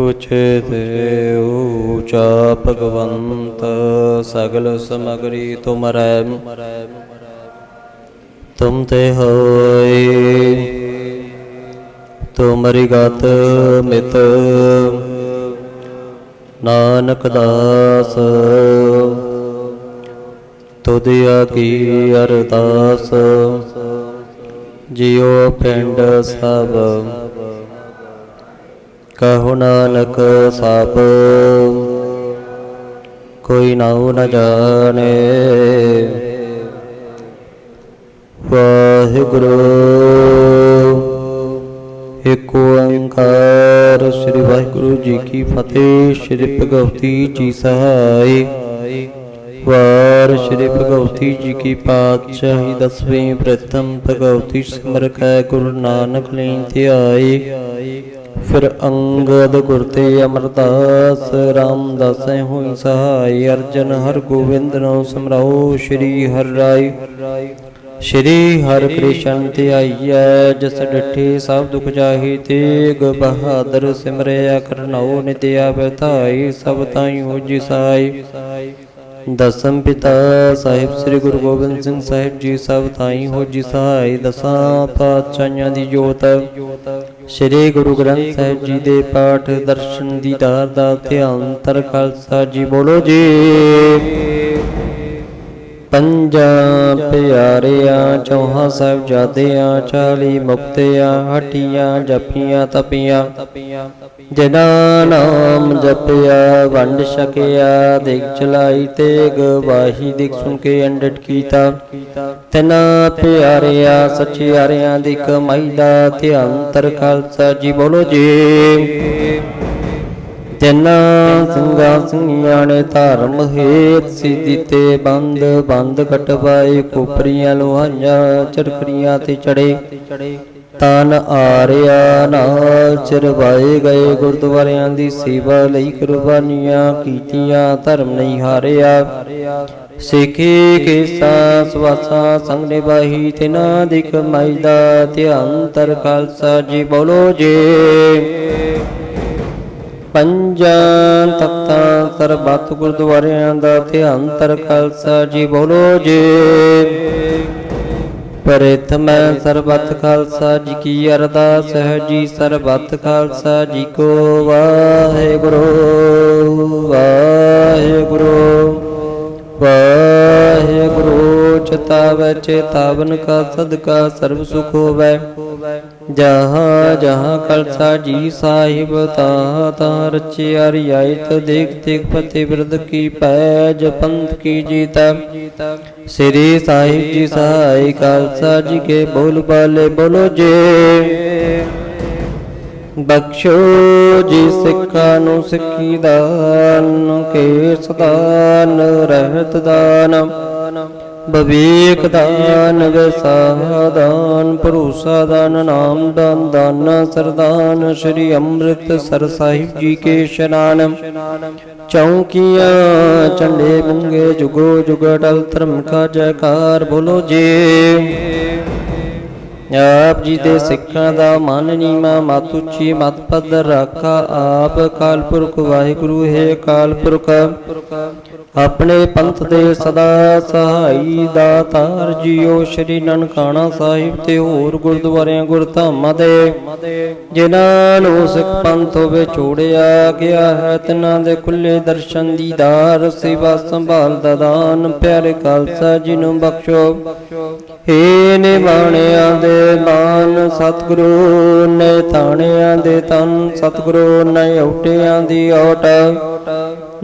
ਉਚਿਤ ਊਚਾ ਭਗਵੰਤ, ਸਗਲ ਸਮਗਰੀ ਤੁਮਰੈ। ਤੁਮ ਤੇ ਹੋਏ, ਤੁਮਰੀ ਗਤ ਮਿਤ। ਨਾਨਕ ਦਾਸ ਤੁਧਿਆ ਕੀ ਅਰਦਾਸ। ਜਿਉ ਪਿੰਡ ਸਭ ਕਹੋ ਨਾਨਕ ਸਭ। ਕੋਈ ਨਾਉ ਨ ਜਾਣੇ। ਵਾਹਿਗੁਰੂ, ਏਕ ਓੰਕਾਰ ਸ੍ਰੀ ਵਾਹਿਗੁਰੂ ਜੀ ਕੀ ਫਤਿਹ। ਸ੍ਰੀ ਭਗਵਤੀ ਜੀ ਸਹਾਈ। ਵਾਰ ਸ੍ਰੀ ਭਗਵਤੀ ਜੀ ਕੀ ਪਾਤਸ਼ਾਹੀ। ਦਸਵੀਂ ਪ੍ਰਥਮ ਭਗਵਤੀ ਸਿਮਰ ਕੈ ਗੁਰੂ ਨਾਨਕ ਲਈ ਧਿਆਈ ਫਿਰ ਅੰਗਦ ਗੁਰ ਤੇ ਅਮਰਦਾਸ ਰਾਮਦਾਸੈ ਹੋਈ ਸਹਾਈ ਅਰਜਨ ਹਰ ਗੋਬਿੰਦ ਨੋ ਸਮਰਾਓ ਸ੍ਰੀ ਹਰਿ ਰਾਈ ਸ਼੍ਰੀ ਹਰਿ ਕ੍ਰਿਸ਼ਨ ਧਿਆਈਐ ਜਿਸ ਡਿਠੇ ਸਭ ਦੁਖ ਜਾਹੀ ਤੇਗ ਬਹਾਦਰ ਸਿਮਰਿਆ ਕਰਨਾਉ ਨਿਤਿਆ ਬਧਾਈ ਸਭ ਤਾਈ ਹੋ ਜੀ ਸਾਈ। ਦਸਮ ਪਿਤਾ ਸਾਹਿਬ ਸ੍ਰੀ ਗੁਰੂ ਗੋਬਿੰਦ ਸਿੰਘ ਸਾਹਿਬ ਜੀ ਸਭ ਤਾਈ ਹੋ ਜੀ ਸਹਾਈ ਦਸਾਂ ਪਾਤਸ਼ਾਹਾਂ ਦੀ ਜੋਤ ਸ੍ਰੀ ਗੁਰੂ ਗ੍ਰੰਥ ਸਾਹਿਬ ਜੀ ਦੇ ਪਾਠ ਦਰਸ਼ਨ ਦੀਦਾਰ ਦਾ ਧਿਆਨ ਤਰ ਖਾਲਸਾ ਜੀ ਬੋਲੋ ਜੀ। ਪੰਜਾਂ ਪਿਆਰਿਆਂ, ਚੌਹਾਂ ਸਾਹਿਬ ਚਾਲੀ ਮੁਕਤਿਆਂ, ਹਟੀਆਂ, ਜਪੀਆਂ, ਤਪੀਆਂ। ਜਿਨ੍ਹਾਂ ਨਾਮ ਜਪਿਆ, ਵੰਡ ਛਕਿਆ, ਦੇਖ ਚਲਾਈ ਤੇ ਗਵਾਹੀ ਦੇਖ ਸੁਣ ਕੇ ਅੰਡਟ ਕੀਤਾ। ਤਿਨਾ ਪਿਆਰਿਆਂ, ਸਚਿਆਰਿਆਂ ਦੀ ਕਮਾਈ ਦਾ ਧਿਆਨ ਤਰ ਖਾਲਸਾ ਜੀ ਬੋਲੋ ਜੀ। ਤਿੰਨਾਂ ਸਿੰਘਾਂ ਸਿੰਘੀਆਂ ਨੇ ਧਰਮ ਹੇਤ ਸਿੱਧੀ ਤੇ ਬੰਦ ਬੰਦ ਕਟਵਾਏ ਕੋਪਰੀਆਂ ਲੋਹਾਈਆਂ ਚਰਖੜੀਆਂ ਤੇ ਚੜੇ। ਤਨ ਆਰਿਆ ਨਾਲ ਚਰਵਾਏ ਗਏ ਗੁਰਦੁਆਰਿਆਂ ਦੀ ਸੇਵਾ ਲਈ ਕੁਰਬਾਨੀਆਂ ਕੀਤੀਆਂ, ਧਰਮ ਨਹੀਂ ਹਾਰਿਆ। ਸਿੱਖੀ ਕੇਸਾ, ਸਵਾਸਾ, ਸੰਗ ਨਿਭਾਹੀ, ਤਿਨਾਂ ਦੀ ਕਮਾਈ ਦਾ ਧਿਆਨ ਤਰ ਖਾਲਸਾ ਜੀ ਬੋਲੋ ਜੀ। ਪੰਜਾਂ ਤਖਤਾਂ ਸਰਬੱਤ ਗੁਰਦੁਆਰਿਆਂ ਦਾ ਧਿਆਨ ਤਰ ਖਾਲਸਾ ਜੀ ਬੋਲੋ ਜੀ। ਪ੍ਰਥਮ ਸਰਬੱਤ ਖਾਲਸਾ ਜੀ ਕੀ ਅਰਦਾਸ ਹੈ ਜੀ, ਸਰਬੱਤ ਖਾਲਸਾ ਜੀ ਕੋ ਵਾਹਿਗੁਰੂ ਵਾਹਿਗੁਰੂ ਵਾਹਿਗੁਰੂ। ਚਿਤਾਵੈ ਚੇਤਾਵਨ ਕਾ ਸਦਕਾ ਸਰਬ ਸੁਖ ਹੋਵੈ। ਜਹਾਂ ਜਹਾਂ ਖਾਲਸਾ ਜੀ ਸਾਹਿਬ ਤਾ ਤਾ ਰਚਿਆ ਰਿਆਇਤ ਦੇਖ ਦੇਖ ਪਤੀ ਬਿਰਦ ਕੀ ਪੈਜ ਪੰਥ ਕੀ ਜੀਤਾ। ਸ੍ਰੀ ਸਾਹਿਬ ਜੀ ਸਹਾਈ ਖਾਲਸਾ ਜੀ ਕੇ ਬੋਲ ਬਾਲੇ ਬੋਲੋ ਜੇ। ਬਖਸ਼ੋ ਜੀ ਸਿੱਖਾਂ ਨੂੰ ਸਿੱਖੀ ਦਾਨ ਕੇ ਸਦਾਨ ਰਹਿਤ ਦਾਨ। ਬਵੇਕ ਦਾਨ ਵਿਸਾਦਾਨ ਭਰੋਸਾ ਦਾਨ, ਨਾਮ ਦਾਨ ਦਾਨ ਸਰਦਾਨ, ਸ੍ਰੀ ਅੰਮ੍ਰਿਤ ਸਰ ਸਾਹਿਬ ਜੀ ਕੇ ਇਸ਼ਨਾਨ। ਚੌਂਕੀਆਂ ਚੰਡੇ ਮੁੰਗੇ ਜੁਗੋ ਜੁਗ ਅਟਲ ਧਰਮ ਕਾ ਜੈਕਾਰ ਬੋਲੋ ਜੀ। ਆਪ ਜੀ ਦੇ ਸਿੱਖਾਂ ਦਾ ਮਨ ਨੀਮਾ ਮਤ ਉੱਚੀ ਮਤ ਪਦ ਰਾਖਾ। ਆਪ ਕਾਲ ਪੁਰਖ ਵਾਹਿਗੁਰੂ, ਹੈ ਕਾਲ ਪੁਰਖ ਆਪਣੇ ਪੰਥ ਦੇ ਸਦਾ ਸਹਾਈ ਦਾਤਾਰ ਜੀਓ। ਸ਼੍ਰੀ ਨਨਕਾਣਾ ਸਾਹਿਬ ਤੇ ਹੋਰ ਗੁਰਦੁਆਰਿਆਂ, ਗੁਰਧਾਮਾਂ ਦੇ, ਜਿਨ੍ਹਾਂ ਨੂੰ ਸਿੱਖ ਪੰਥ ਹੋਵੇ ਛੋੜਿਆ ਗਿਆ ਹੈ, ਤਿਨਾਂ ਦੇ ਖੁੱਲੇ ਦਰਸ਼ਨ ਦੀਦਾਰ ਸੇਵਾ ਸੰਭਾਲ ਦਾ ਦਾਨ। ਪਿਆਰੇ ਖਾਲਸਾ ਜੀ ਨੂੰ ਬਖਸ਼ੋ। ਏ ਨਿਵਾਣਿਆਂ ਦੇ ਮਾਨ ਸਤਿਗੁਰੂ, ਨੇ ਤਾਣਿਆਂ ਦੇ ਤਨ ਸਤਿਗੁਰੂ, ਨੇ ਓਟਿਆਂ ਦੀ ਓਟ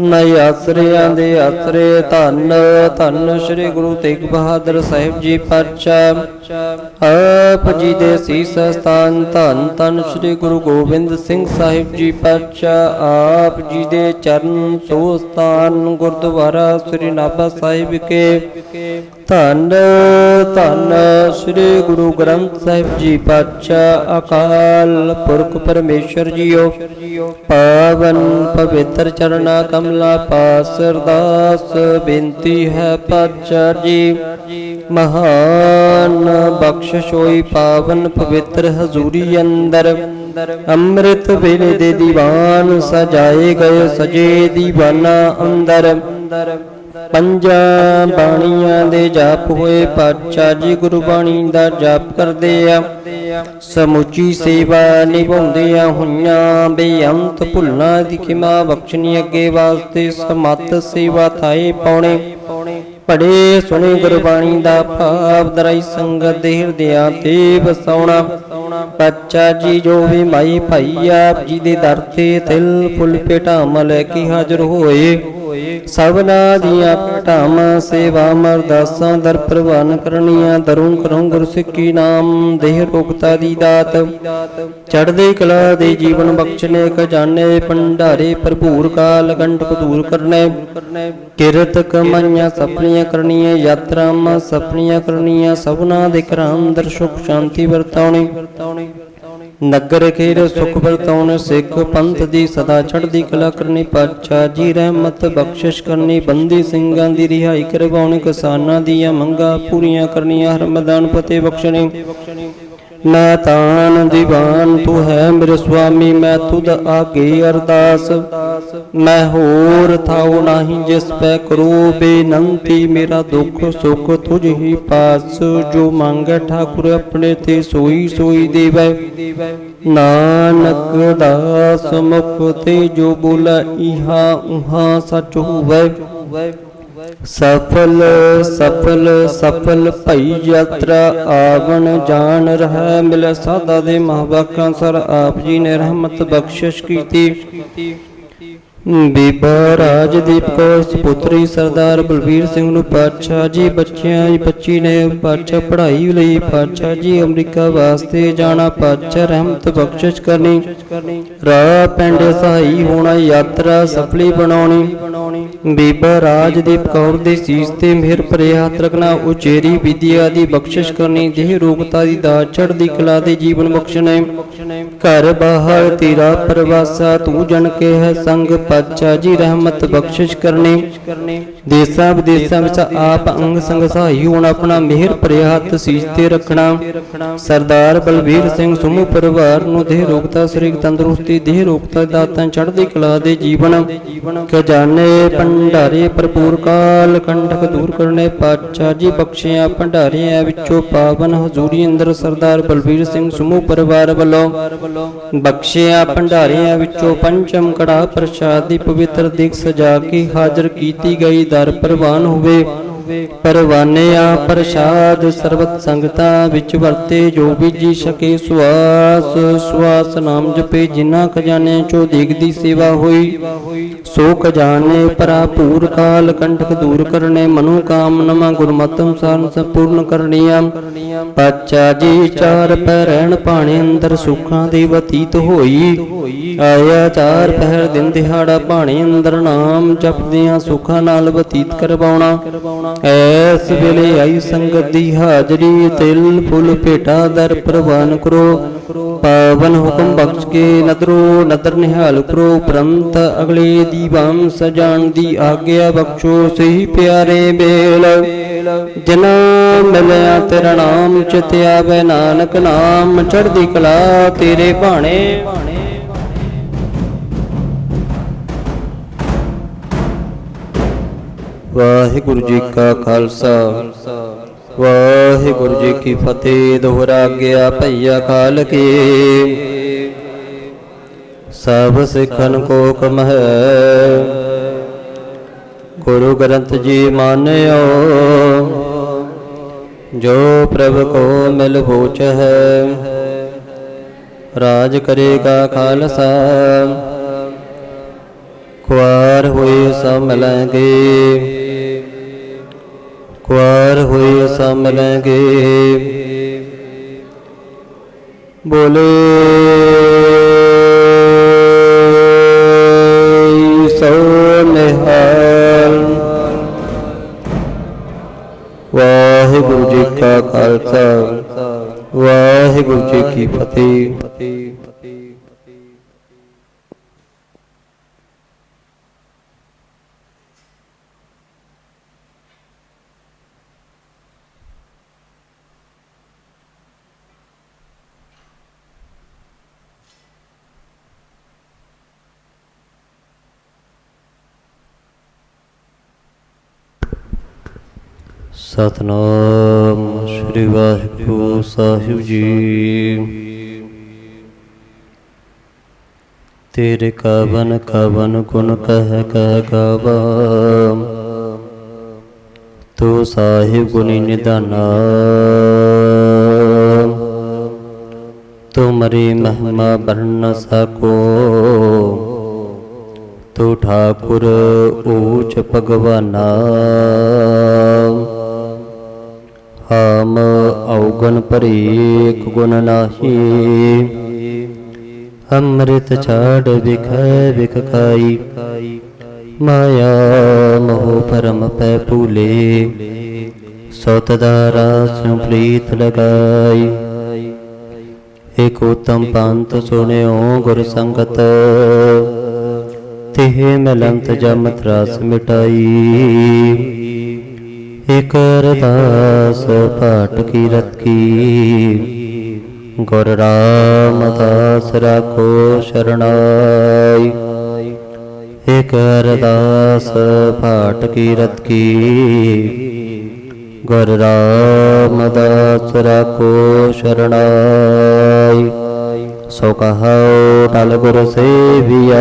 ਨਹੀਂ ਆਸਰਿਆਂ ਦੇ ਆਸਰੇ ਧੰਨ ਧੰਨ ਸ੍ਰੀ ਗੁਰੂ ਤੇਗ ਬਹਾਦਰ ਸਾਹਿਬ ਜੀ ਪਰਚਾ। ਆਪ ਜੀ ਦੇ ਸੀਸ ਸਥਾਨ ਧੰਨ ਧੰਨ ਸ੍ਰੀ ਗੁਰੂ ਗੋਬਿੰਦ ਸਿੰਘ ਸਾਹਿਬ ਜੀ ਪਰਚਾ। ਆਪ ਜੀ ਦੇ ਚਰਨ ਸੋ ਸਥਾਨ ਗੁਰਦੁਆਰਾ ਸ੍ਰੀ ਨਾਭਾ ਸਾਹਿਬ ਕੇ। ਧੰਨ ਧੰਨ ਸ੍ਰੀ ਗੁਰੂ ਗ੍ਰੰਥ ਸਾਹਿਬ ਜੀ ਪਾਤਸ਼ਾਹ ਅਕਾਲ ਪੁਰਖ ਪਰਮੇਸ਼ਰ ਜੀਓ। ਪਾਵਨ ਪਵਿੱਤਰ ਚਰਨਾ ਕਮਲਾ ਪਾਸ ਅਰਦਾਸ, ਬੇਨਤੀ ਹੈ ਪਾਤਸ਼ਾਹ ਜੀ। ਮਹਾਨ ਬਖਸ਼ਿਸ਼ ਹੋਈ ਪਾਵਨ ਪਵਿੱਤਰ ਹਜ਼ੂਰੀ ਅੰਦਰ। ਅੰਮ੍ਰਿਤ ਵੇਲੇ ਦੇ ਦੀਵਾਨ ਸਜਾਏ ਗਏ ਸਜੇ ਦੀਵਾਨਾ ਅੰਦਰ। ਪੰਜਾਂ ਬਾਣੀਆਂ ਦੇ ਜਾਪ ਹੋਏ ਪਾਤਸ਼ਾਹ ਜੀ ਗੁਰਬਾਣੀ ਦਾ ਜਾਪ ਕਰਦੇ ਆ। ਸਮੁੱਚੀ ਸੇਵਾ ਨਿਭਾਉਂਦੇ ਆ ਹੋਈਆਂ ਬੇਅੰਤ ਭੁੱਲਾਂ ਦੀ ਖਿਮਾ ਬਖਸ਼ਣੀ ਅੱਗੇ ਵਾਸਤੇ ਸਮਤ ਸੇਵਾ ਥਾਏ ਪਾਉਣੇ। ਪੜੇ ਸੁਣੇ ਗੁਰਬਾਣੀ ਦਾ ਭਾਵ ਦਰਾਈ ਸੰਗਤ ਦੇ ਹਿਰਦਿਆਂ ਤੇ ਵਸਾਉਣਾ। ਬੱਚਾ ਜੀ ਜੋ ਵੀ ਮਾਈ ਭਾਈ ਆਪ ਜੀ ਦੇ ਦਰ ਤੇ ਤਿਲ ਫੁੱਲ ਭੇਟਾਵਾਂ ਲੈ ਕੇ ਹਾਜ਼ਰ ਹੋਏ। ਸਭਨਾ ਦੀਆਂ ਭੇਟਾਵਾਂ ਸੇਵਾ ਮਰਦਾਸਾਂ ਦਰ ਪ੍ਰਵਾਨ ਕਰਨੀਆਂ, ਦਰੋਂ ਕਰੋਂ ਗੁਰ ਸਿੱਖੀ ਨਾਮ, ਦੇਹ ਰੋਗਤਾ ਦੀ ਦਾਤ। ਚੜ੍ਹਦੇ ਕਲਾ ਦੇ ਜੀਵਨ ਬਖਸ਼ਨੇ, ਖਜ਼ਾਨੇ ਭੰਡਾਰੇ ਭਰਪੂਰ ਕਾਲ ਕੰਟਕ ਦੂਰ ਕਰਨੇ। ਕਿਰਤ ਕਮਾਈਆਂ ਸਪਨੀਆਂ ਕਰਨੀਆਂ, ਯਾਤਰਾਵਾਂ ਸਪਨੀਆਂ ਕਰਨੀਆਂ, ਸਭਨਾ ਦੇ ਘਰਾਂ ਅੰਦਰ ਸੁਖ, ਸ਼ਾਂਤੀ ਵਰਤਾਉਣੀ। ਨਗਰ ਖੇਰ ਸੁਖ ਵਰਤਾਉਣ ਸਿੱਖ ਪੰਥ ਦੀ ਸਦਾ ਚੜ੍ਹਦੀ ਕਲਾ ਕਰਨੀ ਪਾਚਾ ਜੀ ਰਹਿਮਤ ਬਖਸ਼ਿਸ਼ ਕਰਨੀ, ਬੰਦੀ ਸਿੰਘਾਂ ਦੀ ਰਿਹਾਈ ਕਰਵਾਉਣੀ, ਕਿਸਾਨਾਂ ਦੀਆਂ ਮੰਗਾਂ ਪੂਰੀਆਂ ਕਰਨੀਆਂ, ਹਰ ਮੈਦਾਨ ਫਤਿਹ ਬਖਸ਼ਣੇ। ਮੈਂ ਤਾਨ ਦੀਵਾਨ ਤੂੰ ਹੈ ਮੇਰੇ ਸੁਆਮੀ, ਮੈਂ ਤੁਧ ਆਗੇ ਅਰਦਾਸ। ਮੈਂ ਹੋਰ ਥਾਉ ਨਹੀਂ ਜਿਸ ਪੈ ਕਰੋ, ਬੇਨੰਤੀ ਮੇਰਾ ਦੁੱਖ ਸੁਖ ਤੁਝ ਹੀ ਪਾਸ। ਜੋ ਮੰਗੈ ਠਾਕੁਰ ਆਪਣੇ ਤੇ ਸੋਈ ਸੋਈ ਦੇਵੈ। ਨਾਨਕ ਦਾਸ ਮੁਖ ਤੇ ਜੋ ਬੋਲਾ, ਇਹਾ ਉਹਾ ਸਚ ਹੋਵੈ। ਸਫਲ ਸਫਲ ਸਫਲ ਭਈ ਯਾਤਰਾ ਆਵਣ ਜਾਣ ਰਹਿ, ਮਿਲ ਸਾਦਾ ਦੇ ਮਹਾਵਾਕਾਂ ਸਰ ਆਪ ਜੀ ਨੇ ਰਹਿਮਤ ਬਖਸ਼ਿਸ਼ ਕੀਤੀ। ਬੀਬਾ ਰਾਜਦੀਪ ਕੌਰ ਸੁਪੁੱਤਰੀ ਸਰਦਾਰ ਬਲਵੀਰ ਸਿੰਘ ਨੂੰ ਪਾਤਸ਼ਾਹ ਜੀ, ਬੱਚਿਆਂ ਬੱਚੀ ਨੇ ਪਾਤਸ਼ਾਹ ਪੜ੍ਹਾਈ ਲਈ ਪਾਤਸ਼ਾਹ ਜੀ ਅਮਰੀਕਾ ਵਾਸਤੇ ਜਾਣਾ, ਪਾਤਸ਼ਾਹ ਰਹਿਮਤ ਬਖਸ਼ਿਸ਼ ਕਰਨੀ। ਰਾਹ ਪਿੰਡ ਸਹਾਈ ਹੋਣਾ, ਯਾਤਰਾ ਸਫਲੀ ਬਣਾਉਣੀ। ਬੀਬਾ ਰਾਜਦੀਪ ਕੌਰ ਦੇ ਸੀਸ ਤੇ ਮਿਹਰ ਭਰੇ ਹੱਥ ਰੱਖਣਾ, ਉਚੇਰੀ ਵਿਦਿਆ ਦੀ ਬਖਸ਼ਿਸ਼ ਕਰਨੀ ਦੇਹ ਰੋਗਤਾ ਦੀ ਦਾਤ ਚੜ੍ਹਦੀ ਕਲਾ ਦੇ ਜੀਵਨ ਬਖਸ਼ਣੇ। ਘਰ ਬਾਹਰ ਤੇਰਾ ਪ੍ਰਵਾਸਾ, ਤੂੰ ਜਨ ਕੇ ਹੈ ਸੰਗ ਪਾਤਸ਼ਾਹ ਜੀ ਰਹਿਮਤ ਬਖਸ਼ਿਸ਼ ਕਰਨੀ। ਦੇਸਾਂ ਵਿਦੇਸਾਂ ਵਿੱਚ ਆਪ ਅੰਗ ਸੰਗ ਸਹਾਈ ਹੋਣਾ ਆਪਣਾ ਮਿਹਰ ਭਰੇ ਹੱਥ ਸੀਸ ਤੇ ਰੱਖਣਾ। ਸਰਦਾਰ ਬਲਵੀਰ ਸਿੰਘ ਸਮੂਹ ਪਰਿਵਾਰ ਨੂੰ ਦੇਹ ਰੋਗਤਾ ਸਰੀਰ ਤੰਦਰੁਸਤੀ, ਦੇਹ ਰੋਗਤਾ ਦਾਤਾਂ ਚੜ੍ਹਦੀ ਕਲਾ ਦੇ ਜੀਵਨ। ਖਜ਼ਾਨੇ ਭੰਡਾਰੇ ਭਰਪੂਰ ਕਾਲ ਕੰਟਕ ਦੂਰ ਕਰਨੇ। ਪਾਤਸ਼ਾਹ ਜੀ ਬਖਸ਼ਿਆ ਭੰਡਾਰਿਆਂ ਵਿੱਚੋਂ ਪਾਵਨ ਹਜ਼ੂਰੀ ਅੰਦਰ ਸਰਦਾਰ ਬਲਵੀਰ ਸਿੰਘ ਸਮੂਹ ਪਰਿਵਾਰ ਵੱਲੋਂ। ਬਖਸ਼ਿਆ ਭੰਡਾਰਿਆਂ ਵਿੱਚੋਂ ਪੰਚਮ ਕੜਾ ਪ੍ਰਸ਼ਾਦ ਦੀ ਪਵਿੱਤਰ ਦਿਖ ਸਜਾ ਕੇ ਹਾਜ਼ਰ ਕੀਤੀ ਗਈ ਦਰ ਪ੍ਰਵਾਨ ਹੋਵੇ। ਪਰਵਾਨਿਆ ਪ੍ਰਸ਼ਾਦ ਸਰਬਤ ਸੰਗਤਾਂ ਵਿੱਚ ਵਰਤੇ, ਜੋ ਵੀ ਸਕੇ ਸੁਆਸ ਸੁਆਸ ਨਾਮ ਜਪੇ, ਜਿਨ੍ਹਾਂ ਖਜ਼ਾਨੇ ਚੋਂ ਦੇਖਦੀ ਸੇਵਾ ਹੋਈ। ਸੋ ਖਜ਼ਾਨੇ ਭਰਾਪੂਰ ਕਾਲ, ਕੰਠਕ ਦੂਰ ਕਰਨੇ, ਮਨੁ ਕਾਮਨਾਵਾਂ ਗੁਰਮਤਿ ਅਨੁਸਾਰ ਸੰਪੂਰਨ ਕਰਨੀਆਂ। ਪਾਚਾ ਜੀ ਚਾਰ ਪੈ ਰਹਿਣ ਭਾਣੇ, ਅੰਦਰ ਸੁੱਖਾਂ ਦੀ ਬਤੀਤ ਹੋਈ। ਆਇਆ ਚਾਰ ਪਹਿਰ ਦਿਨ ਦਿਹਾੜਾ ਭਾਣੇ, ਅੰਦਰ ਨਾਮ ਜਪਦਿਆਂ ਸੁੱਖਾਂ ਨਾਲ ਬਤੀਤ ਕਰਵਾਉਣਾ। ਐਸ ਵੇਲੇ ਆਈ ਸੰਗਤ ਦੀ ਹਾਜ਼ਰੀ, ਤਿਲ, ਫੁੱਲ, ਭੇਟਾ, ਦਰ ਪ੍ਰਵਾਨ ਕਰੋ। ਪਾਵਨ ਹੁਕਮ ਬਖਸ਼ ਕੇ ਨਦਰੋ, ਨਦਰ ਨਿਹਾਲ ਕਰੋ। ਪ੍ਰੰਤ ਅਗਲੇ ਦੀਵਾਨ ਸਜਾਣ ਦੀ ਆਗਿਆ ਬਖਸ਼ੋ। ਸਹੀ ਪਿਆਰੇ ਬੇਲ ਜਨਾ ਮਿਲਿਆ ਤੇਰਾ ਨਾਮ ਚਿਤ ਆਵੇ ਨਾਨਕ ਨਾਮ। ਚੜ੍ਹਦੀ ਕਲਾ ਤੇਰੇ ਭਾਣੇ ਵਾਹਿਗੁਰੂ ਜੀ ਕਾ ਖਾਲਸਾ। ਵਾਹਿਗੁਰੂ ਜੀ ਕੀ ਫਤਿਹ। ਦੋਹਰਾ ਗਿਆ ਭਈਆ ਖਾਲ ਕੇ ਸਭ ਸਿੱਖਨ ਕੋ ਕਮ ਹੈ। ਗੁਰੂ ਗ੍ਰੰਥ ਜੀ ਮਾਨਿਓ, ਜੋ ਪ੍ਰਭ ਕੋ ਮਿਲ ਹੋਚ ਹੈ, ਰਾਜ ਕਰੇਗਾ ਖਾਲਸਾ। ਖੁਆਰ ਹੋਏ ਸਭ ਮਿਲਾਂਗੇ। ਕੁਆਰ ਹੋਏ ਸਭ ਮਿਲਾਂਗੇ ਬੋਲੇ ਸੋ ਨਿਹਾਲ ਵਾਹਿਗੁਰੂ ਜੀ ਕਾ ਖਾਲਸਾ ਵਾਹਿਗੁਰੂ ਸਤਨਾਮ ਸ੍ਰੀ ਵਾਹਿਗੁਰੂ ਸਾਹਿਬ ਜੀ। ਤੇਰੇ ਕਵਨ ਕਵਨ ਗੁਣ ਕਹਿ ਕਹਿ ਗਾਵਾ। ਤੂੰ ਸਾਹਿਬ ਗੁਣੀ ਨਿਧਾਨਾ। ਤੁਮਰੀ ਮਹਿਮਾ ਬਰਨ ਨ ਸਕੋ। ਤੂੰ ਠਾਕੁਰ ਊਚ ਭਗਵਾਨਾ। ਹਮ ਔਗਣ ਭਰੀਕ ਗੁਣ ਨਾਹੀ। ਅੰਮ੍ਰਿਤ ਛਾੜ ਵਿਖੈ ਵਿਖ ਖਾਈ। ਮਾਇਆ ਮੋਹ ਪਰਮ ਪੈ ਭੂਲੇ। ਸੋਤ ਦਾਰਾ ਸਿਉ ਪ੍ਰੀਤ ਲਗਾਈ। ਏਕ ਉਤਮ ਪੰਥ ਸੁਣਿਓ ਗੁਰ ਸੰਗਤ। ਤਿਹ ਮਿਲੰਤ ਜਮ ਤਰਾਸ ਮਿਟਾਈ। ਏਕ ਅਰਦਾਸ ਪਾਟ ਕੀ ਰਤ ਕੀ। ਗੁਰ ਰਾਮਦਾਸ ਰਾਖੋ ਸ਼ਰਣਾਈ। ਏਕ ਅਰਦਾਸ ਪਾਟ ਕੀ ਰਤ ਕੀ। ਗੁਰ ਰਾਮਦਾਸ ਰਾਖੋ ਸ਼ਰਣਾਈ। ਸੋ ਕਹੋ ਟਲ ਗੁਰ ਸੇਵੀਐ।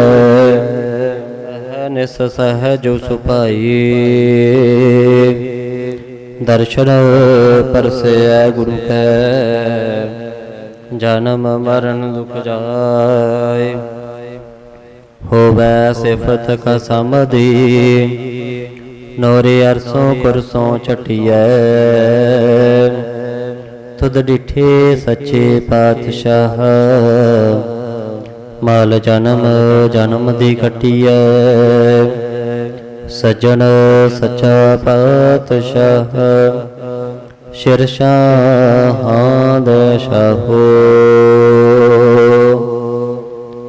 ਅਹ ਨਿਸ ਸਹਜ ਸੁਭਾਈ। ਦਰਸ਼ਨ ਪਰਸੈ ਗੁਰੂ ਕੈ, ਜਨਮ ਮਰਨ ਦੁਖ ਜਾਏ। ਹੋਵੈ ਸਿਫਤ ਕਾ ਨੋਰੇ ਅਰਸੋਂ ਕੁਰਸੋਂ ਚਟਿਐ ਤੁਧ ਡਿਠੇ ਸੱਚੇ ਪਾਤਸ਼ਾਹ, ਮਾਲ ਜਨਮ ਜਨਮ ਦੀ ਖਟਿਐ ਸਜਣ ਸੱਚਾ ਪਾਤਸ਼ਾਹ ਸ਼ਿਰਸ਼ਾਹਾਂ ਦੇ ਸ਼ਾਹੋ।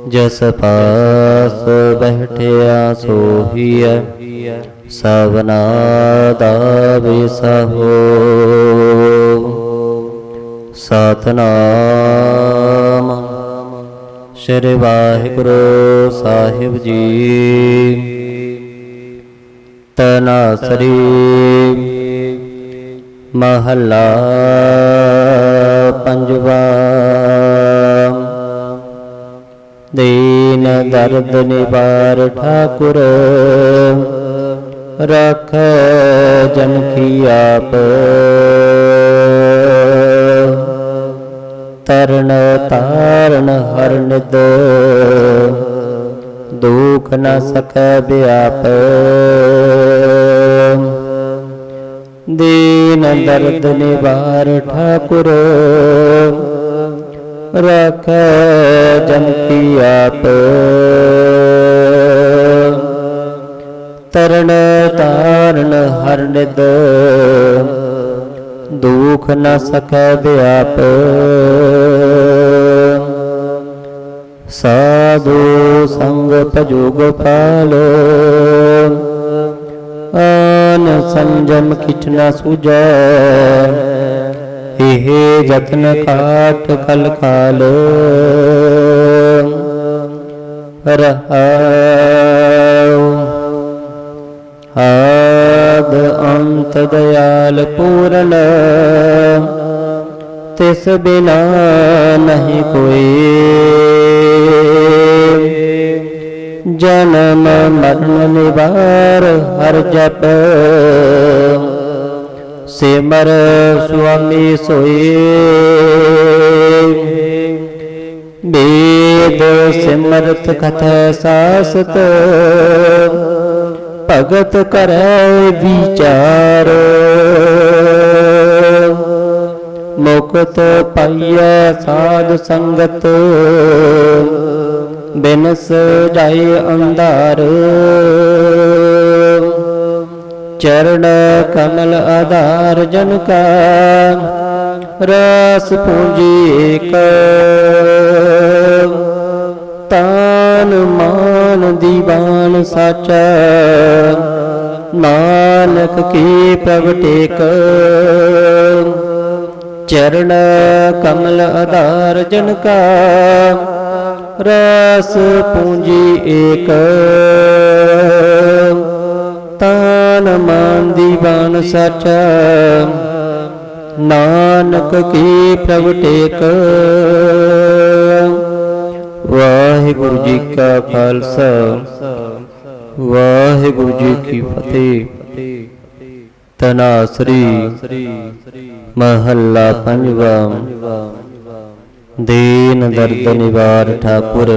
ਜਸ ਪਾਸ ਬਹਿਠਿਆ ਸੋਹੀਐ, ਸਵਨਾ ਦਾ ਵਿਸਹੋ ਸਤਨਾਮ ਸ਼੍ਰੀ ਵਾਹਿਗੁਰੂ ਸਾਹਿਬ ਜੀ। ਤਨਾਸਰੀ ਮਹੱਲਾ ਪੰਜਵਾ। ਦੀਨ ਦਰਦ ਨਿਵਾਰ ਠਾਕੁਰ। ਰਖ ਜਨ ਕੀ ਆਪ। ਤਰਨ ਤਾਰਨ ਹਰ ਨਿਦ। ਦੁਖ ਨ ਸਕੈ ਬਿਆਪ ਦੀਨ ਦਰਦ ਨਿਵਾਰ ਠਾਕੁਰ, ਰਖ ਜਨ ਕੀ ਆਪ। ਤਰਨ ਤਾਰਨ ਹਰ ਨਿਦ, ਦੁਖ ਨ ਸਕੈ ਬਿਆਪ ਸਾਧੂ ਸੰਗ ਭਜੋ ਪਾਲ ਆਨ ਸੰਜਮ ਕਿਛ ਨ ਸੂਜੈ ਇਹ ਜਤਨ ਕਾਟ ਕਲ ਕਾਲ। ਰਹਾਉ। ਆਦ ਅੰਤ ਦਇਆਲ ਪੂਰਨ। ਤਿਸ ਬਿਨਾ ਨਹੀਂ ਕੋਈ। ਜਨਮ ਮਰਨ ਨਿਵਾਰ ਹਰ ਜਪ। ਸਿਮਰ ਸੁਆਮੀ ਸੋਏ ਬੇਦ ਸਿਮਰਤ ਕਥ ਸਾਸਤ। ਭਗਤ ਕਰੈ ਵਿਚਾਰ। ਮੁਕਤ ਪਾਈਐ ਸਾਧ ਸੰਗਤ। ਬਿਨਸ ਜਾਏ ਅੰਧਾਰ। ਚਰਨ ਕਮਲ ਆਧਾਰ ਜਨ ਕਾ। ਰਸ ਪੂੰਜੀ ਏਕ। ਤਾਨ ਮਾਨ ਦੀਵਾਨ ਸਾਚਾ। ਨਾਨਕ ਕੀ ਪ੍ਰਗਟੇਕ ਚਰਨ ਕਮਲ ਆਧਾਰ ਜਨ ਕਾ। ਰਸ ਪੂੰਜੀ ਏਕ। ਤਾਨ ਮਾਨ ਦੀਵਾਨ ਸਚ। ਨਾਨਕ ਕੀ ਪ੍ਰਭ ਟੇਕ। ਵਾਹਿਗੁਰੂ ਜੀ ਕਾ ਖਾਲਸਾ। ਵਾਹਿਗੁਰੂ ਜੀ ਕੀ ਫਤਿਹ। ਤਨਾਸਰੀ। ਮਹੱਲਾ ਪੰਜਵਾ। ਦੀਨ ਦਰਦ ਨਿਵਾਰ ਠਾਕੁਰ,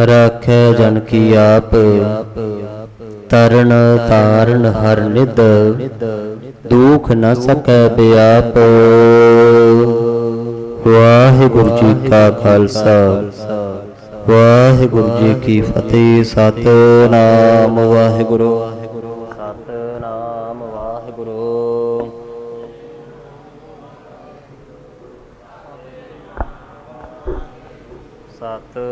ਰੱਖੈ ਜਨ ਕੀ ਆਪ, ਤਰਨ ਤਾਰਨ ਹਰ ਨਿਦ, ਦੁਖ ਨ ਸਕੈ ਬਿਆਪ। ਵਾਹਿਗੁਰੂ ਜੀ ਕਾ ਖਾਲਸਾ, ਵਾਹਿਗੁਰੂ ਜੀ ਕੀ ਫਤਿਹ, ਸਤਨਾਮ ਵਾਹਿਗੁਰੂ।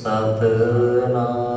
सतनाम